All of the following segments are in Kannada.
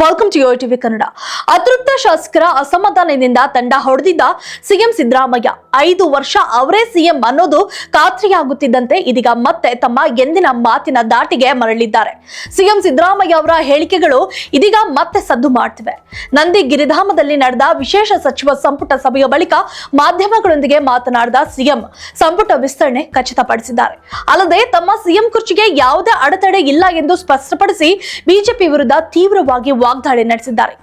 ವೆಲ್ಕಮ್ ಟು ಟಿವಿ ಕನ್ನಡ ಅತೃಪ್ತ ಶಾಸಕರ ಅಸಮಾಧಾನದಿಂದ ತಂಡ ಹೊಡೆದಿದ್ದ ಸಿಎಂ ಸಿದ್ದರಾಮಯ್ಯ ಐದು ವರ್ಷ ಅವರೇ ಸಿಎಂ ಅನ್ನೋದು ಖಾತ್ರಿಯಾಗುತ್ತಿದ್ದಂತೆ ಇದೀಗ ಮತ್ತೆ ತಮ್ಮ ಎಂದಿನ ಮಾತಿನ ದಾಟಿಗೆ ಮರಳಿದ್ದಾರೆ ಸಿಎಂ ಸಿದ್ದರಾಮಯ್ಯ ಅವರ ಹೇಳಿಕೆಗಳು ಇದೀಗ ಮತ್ತೆ ಸದ್ದು ಮಾಡ್ತಿವೆ ನಂದಿ ಗಿರಿಧಾಮದಲ್ಲಿ ನಡೆದ ವಿಶೇಷ ಸಚಿವ ಸಂಪುಟ ಸಭೆಯ ಬಳಿಕ ಮಾಧ್ಯಮಗಳೊಂದಿಗೆ ಮಾತನಾಡಿದ ಸಿಎಂ ಸಂಪುಟ ವಿಸ್ತರಣೆ ಖಚಿತಪಡಿಸಿದ್ದಾರೆ ಅಲ್ಲದೆ ತಮ್ಮ ಸಿಎಂ ಕುರ್ಚಿಗೆ ಯಾವುದೇ ಅಡೆತಡೆ ಇಲ್ಲ ಎಂದು ಸ್ಪಷ್ಟಪಡಿಸಿ ಬಿಜೆಪಿ ವಿರುದ್ಧ ತೀವ್ರವಾಗಿ ವಾಗ್ದಾಳಿ ನಡೆಸಿದ್ದಾರೆ.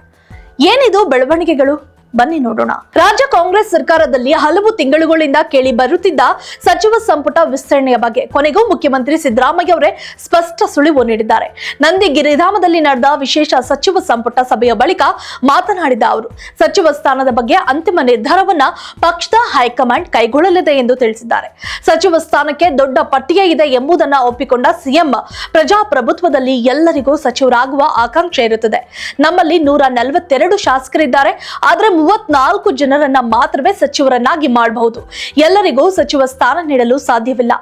ಏನಿದು ಬೆಳವಣಿಗೆಗಳು? ಬನ್ನಿ ನೋಡೋಣ. ರಾಜ್ಯ ಕಾಂಗ್ರೆಸ್ ಸರ್ಕಾರದಲ್ಲಿ ಹಲವು ತಿಂಗಳುಗಳಿಂದ ಕೇಳಿ ಬರುತ್ತಿದ್ದ ಸಚಿವ ಸಂಪುಟ ವಿಸ್ತರಣೆಯ ಬಗ್ಗೆ ಕೊನೆಗೂ ಮುಖ್ಯಮಂತ್ರಿ ಸಿದ್ದರಾಮಯ್ಯ ಅವರೇ ಸ್ಪಷ್ಟ ಸುಳಿವು ನೀಡಿದ್ದಾರೆ. ನಂದಿ ಗಿರಿಧಾಮದಲ್ಲಿ ನಡೆದ ವಿಶೇಷ ಸಚಿವ ಸಂಪುಟ ಸಭೆಯ ಬಳಿಕ ಮಾತನಾಡಿದ ಅವರು, ಸಚಿವ ಸ್ಥಾನದ ಬಗ್ಗೆ ಅಂತಿಮ ನಿರ್ಧಾರವನ್ನ ಪಕ್ಷದ ಹೈಕಮಾಂಡ್ ಕೈಗೊಳ್ಳಲಿದೆ ಎಂದು ತಿಳಿಸಿದ್ದಾರೆ. ಸಚಿವ ಸ್ಥಾನಕ್ಕೆ ದೊಡ್ಡ ಪಟ್ಟಿಯೇ ಇದೆ ಎಂಬುದನ್ನ ಒಪ್ಪಿಕೊಂಡ ಸಿಎಂ, ಪ್ರಜಾಪ್ರಭುತ್ವದಲ್ಲಿ ಎಲ್ಲರಿಗೂ ಸಚಿವರಾಗುವ ಆಕಾಂಕ್ಷೆ ಇರುತ್ತದೆ. ನಮ್ಮಲ್ಲಿ ನೂರ ನಲವತ್ತೆರಡು ಶಾಸಕರಿದ್ದಾರೆ. ಆದರೆ ಮೂವತ್ನಾಲ್ಕು ಜನರನ್ನ ಮಾತ್ರವೇ ಸಚಿವರನ್ನಾಗಿ ಮಾಡಬಹುದು. ಎಲ್ಲರಿಗೂ ಸಚಿವ ಸ್ಥಾನ ನೀಡಲು ಸಾಧ್ಯವಿಲ್ಲ.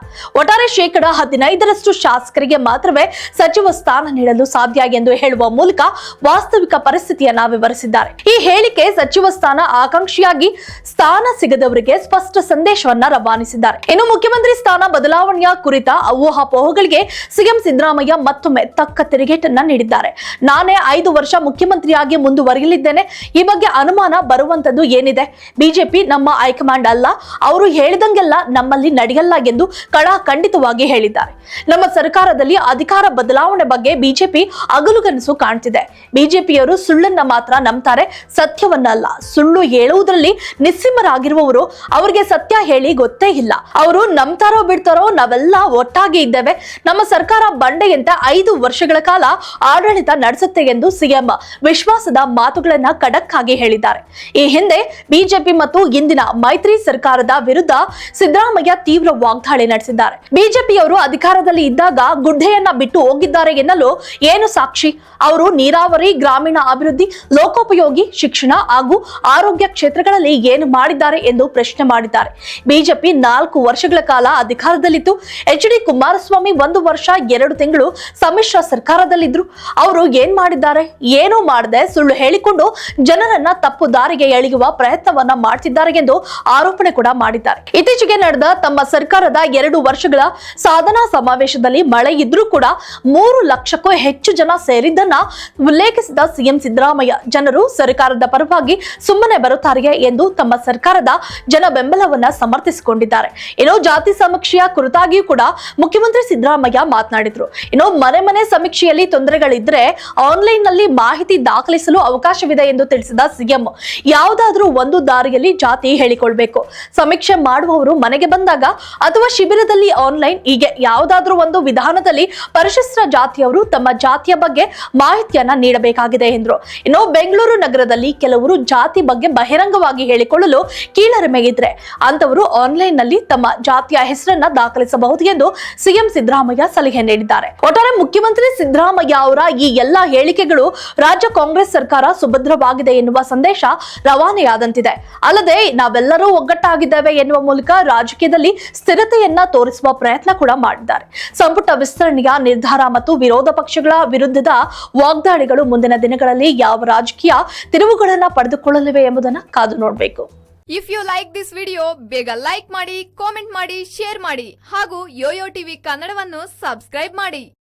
ಒಟ್ಟಾರೆ ಶೇಕಡ ಹದಿನೈದರಷ್ಟು ಶಾಸಕರಿಗೆ ಮಾತ್ರವೇ ಸಚಿವ ಸ್ಥಾನ ನೀಡಲು ಸಾಧ್ಯ ಎಂದು ಹೇಳುವ ಮೂಲಕ ವಾಸ್ತವಿಕ ಪರಿಸ್ಥಿತಿಯನ್ನ ವಿವರಿಸಿದ್ದಾರೆ. ಈ ಹೇಳಿಕೆ ಸಚಿವ ಸ್ಥಾನ ಆಕಾಂಕ್ಷಿಯಾಗಿ ಸ್ಥಾನ ಸಿಗದವರಿಗೆ ಸ್ಪಷ್ಟ ಸಂದೇಶವನ್ನ ರವಾನಿಸಿದ್ದಾರೆ. ಇನ್ನು ಮುಖ್ಯಮಂತ್ರಿ ಸ್ಥಾನ ಬದಲಾವಣೆಯ ಕುರಿತ ಊಹಾಪೋಹಗಳಿಗೆ ಸಿಎಂ ಸಿದ್ದರಾಮಯ್ಯ ಮತ್ತೊಮ್ಮೆ ತಕ್ಕ ತಿರುಗೇಟನ್ನ ನೀಡಿದ್ದಾರೆ. ನಾನೇ ಐದು ವರ್ಷ ಮುಖ್ಯಮಂತ್ರಿಯಾಗಿ ಮುಂದುವರಿಯಲಿದ್ದೇನೆ. ಈ ಬಗ್ಗೆ ಅನುಮಾನ ಬರುವಂತದ್ದು ಏನಿದೆ? ಬಿಜೆಪಿ ನಮ್ಮ ಹೈಕಮಾಂಡ್ ಅಲ್ಲ. ಅವರು ಹೇಳಿದಂಗೆಲ್ಲ ನಮ್ಮಲ್ಲಿ ನಡೆಯಲ್ಲ ಎಂದು ಖಂಡಿತವಾಗಿ ಹೇಳಿದ್ದಾರೆ. ನಮ್ಮ ಸರ್ಕಾರದಲ್ಲಿ ಅಧಿಕಾರ ಬದಲಾವಣೆ ಬಗ್ಗೆ ಬಿಜೆಪಿ ಅಗಲುಗನಸು ಕಾಣ್ತಿದೆ. ಬಿಜೆಪಿಯವರು ಸುಳ್ಳನ್ನ ಮಾತ್ರ ನಂಬ್ತಾರೆ, ಸತ್ಯವನ್ನ ಅಲ್ಲ. ಸುಳ್ಳು ಹೇಳುವುದರಲ್ಲಿ ನಿಸ್ಸಿಮರಾಗಿರುವವರು ಅವರಿಗೆ ಸತ್ಯ ಹೇಳಿ ಗೊತ್ತೇ ಇಲ್ಲ. ಅವರು ನಂಬ್ತಾರೋ ಬಿಡ್ತಾರೋ ನಾವೆಲ್ಲ ಒಟ್ಟಾಗಿ ಇದ್ದೇವೆ. ನಮ್ಮ ಸರ್ಕಾರ ಬಂಡೆಯಂತೆ ಐದು ವರ್ಷಗಳ ಕಾಲ ಆಡಳಿತ ನಡೆಸುತ್ತೆ ಎಂದು ಸಿಎಂ ವಿಶ್ವಾಸದ ಮಾತುಗಳನ್ನ ಖಡಕ್ ಆಗಿ ಹೇಳಿದ್ದಾರೆ. ಈ ಹಿಂದೆ ಬಿಜೆಪಿ ಮತ್ತು ಇಂದಿನ ಮೈತ್ರಿ ಸರ್ಕಾರದ ವಿರುದ್ಧ ಸಿದ್ದರಾಮಯ್ಯ ತೀವ್ರ ವಾಗ್ದಾಳಿ ನಡೆಸಿದ್ದಾರೆ. ಬಿಜೆಪಿಯವರು ಅಧಿಕಾರದಲ್ಲಿ ಇದ್ದಾಗ ಗುಡ್ಡೆಯನ್ನ ಬಿಟ್ಟು ಹೋಗಿದ್ದಾರೆ ಎನ್ನಲು ಏನು ಸಾಕ್ಷಿ? ಅವರು ನೀರಾವರಿ, ಗ್ರಾಮೀಣ ಅಭಿವೃದ್ಧಿ, ಲೋಕೋಪಯೋಗಿ, ಶಿಕ್ಷಣ ಹಾಗೂ ಆರೋಗ್ಯ ಕ್ಷೇತ್ರಗಳಲ್ಲಿ ಏನು ಮಾಡಿದ್ದಾರೆ ಎಂದು ಪ್ರಶ್ನೆ ಮಾಡಿದ್ದಾರೆ. ಬಿಜೆಪಿ ನಾಲ್ಕು ವರ್ಷಗಳ ಕಾಲ ಅಧಿಕಾರದಲ್ಲಿತ್ತು. ಎಚ್ ಡಿ ಕುಮಾರಸ್ವಾಮಿ ಒಂದು ವರ್ಷ, ಎರಡು ತಿಂಗಳು ಸಮ್ಮಿಶ್ರ ಸರ್ಕಾರದಲ್ಲಿದ್ರು. ಅವರು ಏನ್ ಮಾಡಿದ್ದಾರೆ? ಏನೂ ಮಾಡದೆ ಸುಳ್ಳು ಹೇಳಿಕೊಂಡು ಜನರನ್ನ ತಪ್ಪು ದಾರಿಗೆ ಎಳೆಯುವ ಪ್ರಯತ್ನವನ್ನ ಮಾಡ್ತಿದ್ದಾರೆ ಎಂದು ಆರೋಪಣೆ ಕೂಡ ಮಾಡಿದ್ದಾರೆ. ಇತ್ತೀಚೆಗೆ ನಡೆದ ತಮ್ಮ ಸರ್ಕಾರದ ಎರಡು ವರ್ಷಗಳ ಸಾಧನಾ ಸಮಾವೇಶದಲ್ಲಿ ಮಳೆ ಇದ್ರೂ ಕೂಡ ಮೂರು ಲಕ್ಷಕ್ಕೂ ಹೆಚ್ಚು ಜನ ಸೇರಿದ್ದನ್ನ ಉಲ್ಲೇಖಿಸಿದ ಸಿಎಂ ಸಿದ್ದರಾಮಯ್ಯ. ಜನರು ಸರ್ಕಾರದ ಪರವಾಗಿ ಸುಮ್ಮನೆ ಬರುತ್ತಾರೆ ಎಂದು ತಮ್ಮ ಸರ್ಕಾರದ ಜನ ಬೆಂಬಲವನ್ನ ಸಮರ್ಥಿಸಿಕೊಂಡಿದ್ದಾರೆ. ಇನ್ನು ಜಾತಿ ಸಮೀಕ್ಷೆಯ ಕುರಿತಾಗಿಯೂ ಕೂಡ ಮುಖ್ಯಮಂತ್ರಿ ಸಿದ್ದರಾಮಯ್ಯ ಮಾತನಾಡಿದ್ರು. ಇನ್ನು ಮನೆ ಮನೆ ಸಮೀಕ್ಷೆಯಲ್ಲಿ ತೊಂದರೆಗಳಿದ್ರೆ ಆನ್ಲೈನ್ನಲ್ಲಿ ಮಾಹಿತಿ ದಾಖಲಿಸಲು ಅವಕಾಶವಿದೆ ಎಂದು ತಿಳಿಸಿದ ಸಿಎಂ. ಯಾವುದಾದ್ರೂ ಒಂದು ದಾರಿಯಲ್ಲಿ ಜಾತಿ ಹೇಳಿಕೊಳ್ಬೇಕು. ಸಮೀಕ್ಷೆ ಮಾಡುವವರು ಮನೆಗೆ ಬಂದಾಗ ಅಥವಾ ಶಿಬಿರದಲ್ಲಿ ಆನ್ಲೈನ್ ಹೀಗೆ ಯಾವುದಾದ್ರೂ ಒಂದು ವಿಧಾನದಲ್ಲಿ ಪರಿಶಿಷ್ಟ ಜಾತಿಯವರು ತಮ್ಮ ಜಾತಿಯ ಬಗ್ಗೆ ಮಾಹಿತಿಯನ್ನ ನೀಡಬೇಕಾಗಿದೆ ಎಂದರು. ಇನ್ನು ಬೆಂಗಳೂರು ನಗರದಲ್ಲಿ ಕೆಲವರು ಜಾತಿ ಬಗ್ಗೆ ಬಹಿರಂಗವಾಗಿ ಹೇಳಿಕೊಳ್ಳಲು ಕೀಳರಿಮೆ ಇದ್ರೆ ಅಂತವರು ಆನ್ಲೈನ್ನಲ್ಲಿ ತಮ್ಮ ಜಾತಿಯ ಹೆಸರನ್ನ ದಾಖಲಿಸಬಹುದು ಎಂದು ಸಿಎಂ ಸಿದ್ದರಾಮಯ್ಯ ಸಲಹೆ ನೀಡಿದ್ದಾರೆ. ಒಟ್ಟಾರೆ ಮುಖ್ಯಮಂತ್ರಿ ಸಿದ್ದರಾಮಯ್ಯ ಅವರ ಈ ಎಲ್ಲಾ ಹೇಳಿಕೆಗಳು ರಾಜ್ಯ ಕಾಂಗ್ರೆಸ್ ಸರ್ಕಾರ ಸುಭದ್ರವಾಗಿದೆ ಎನ್ನುವ ಸಂದೇಶ ರವಾನೆಯಾದಂತಿದೆ. ಅಲ್ಲದೆ ನಾವೆಲ್ಲರೂ ಒಗ್ಗಟ್ಟಾಗಿದ್ದೇವೆ ಎನ್ನುವ ಮೂಲಕ ರಾಜಕೀಯದಲ್ಲಿ ಸ್ಥಿರತೆಯನ್ನ ತೋರಿಸುವ ಪ್ರಯತ್ನ ಕೂಡ ಮಾಡಿದ್ದಾರೆ. ಸಂಪುಟ ವಿಸ್ತರಣೆಯ ನಿರ್ಧಾರ ಮತ್ತು ವಿರೋಧ ಪಕ್ಷಗಳ ವಿರುದ್ಧದ ವಾಗ್ದಾಳಿಗಳು ಮುಂದಿನ ದಿನಗಳಲ್ಲಿ ಯಾವ ರಾಜಕೀಯ ತಿರುವುಗಳನ್ನ ಪಡೆದುಕೊಳ್ಳಲಿವೆ ಎಂಬುದನ್ನ ಕಾದು ನೋಡಬೇಕು. If you like this video ಬೇಗ ಲೈಕ್ ಮಾಡಿ ಕಾಮೆಂಟ್ ಮಾಡಿ ಶೇರ್ ಮಾಡಿ ಹಾಗೂ ಯೋಯೋ ಟಿವಿ ಕನ್ನಡವನ್ನು ಸಬ್ಸ್ಕ್ರೈಬ್ ಮಾಡಿ.